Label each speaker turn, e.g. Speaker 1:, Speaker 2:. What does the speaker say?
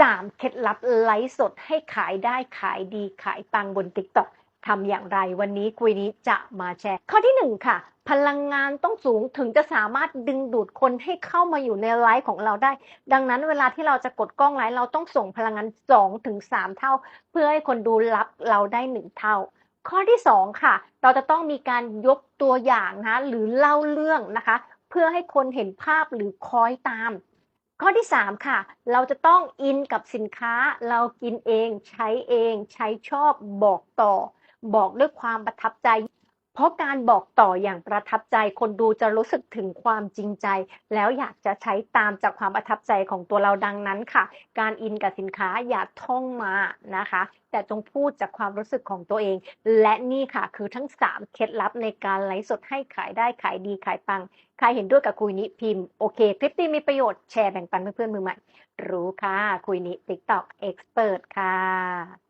Speaker 1: 3เคล็ดลับไลฟ์สดให้ขายได้ขายดีขายปังบน TikTok ทำอย่างไรวันนี้คุยนี้จะมาแชร์ ข้อที่1ค่ะ พลังงานต้องสูงถึงจะสามารถดึงดูดคนให้เข้ามาอยู่ในไลฟ์ของเราได้ ดังนั้นเวลาที่เราจะกดกล้องไลฟ์เราต้องส่งพลังงาน2ถึง3เท่า เพื่อให้คนดูรับเราได้1เท่า ข้อที่2ค่ะ เราจะต้องมีการยกตัวอย่างนะหรือเล่าเรื่องนะคะ เพื่อให้คนเห็นภาพหรือคอยตาม ข้อที่ 3 ค่ะ เราจะต้องอินกับสินค้า เรากินเอง ใช้เอง ใช้ชอบบอกต่อ บอกด้วยความประทับใจ เพราะการบอกต่ออย่างประทับใจคนดูจะรู้สึกถึงความจริงใจ แล้วอยากจะใช้ตามจากความประทับใจของตัวเราดังนั้นค่ะ การอินกับสินค้าอย่าท่องมานะคะ แต่จงพูดจากความรู้สึกของตัวเอง และนี่ค่ะคือทั้ง 3 เคล็ดลับในการไลฟ์สดให้ขายได้ขายดีขายปัง ใครเห็นด้วยกับคุยนี้พิมพ์โอเค คลิปนี้มีประโยชน์แชร์แบ่งปันเพื่อนๆมือใหม่ รู้ค่ะคุยนี้ TikTok Expert ค่ะ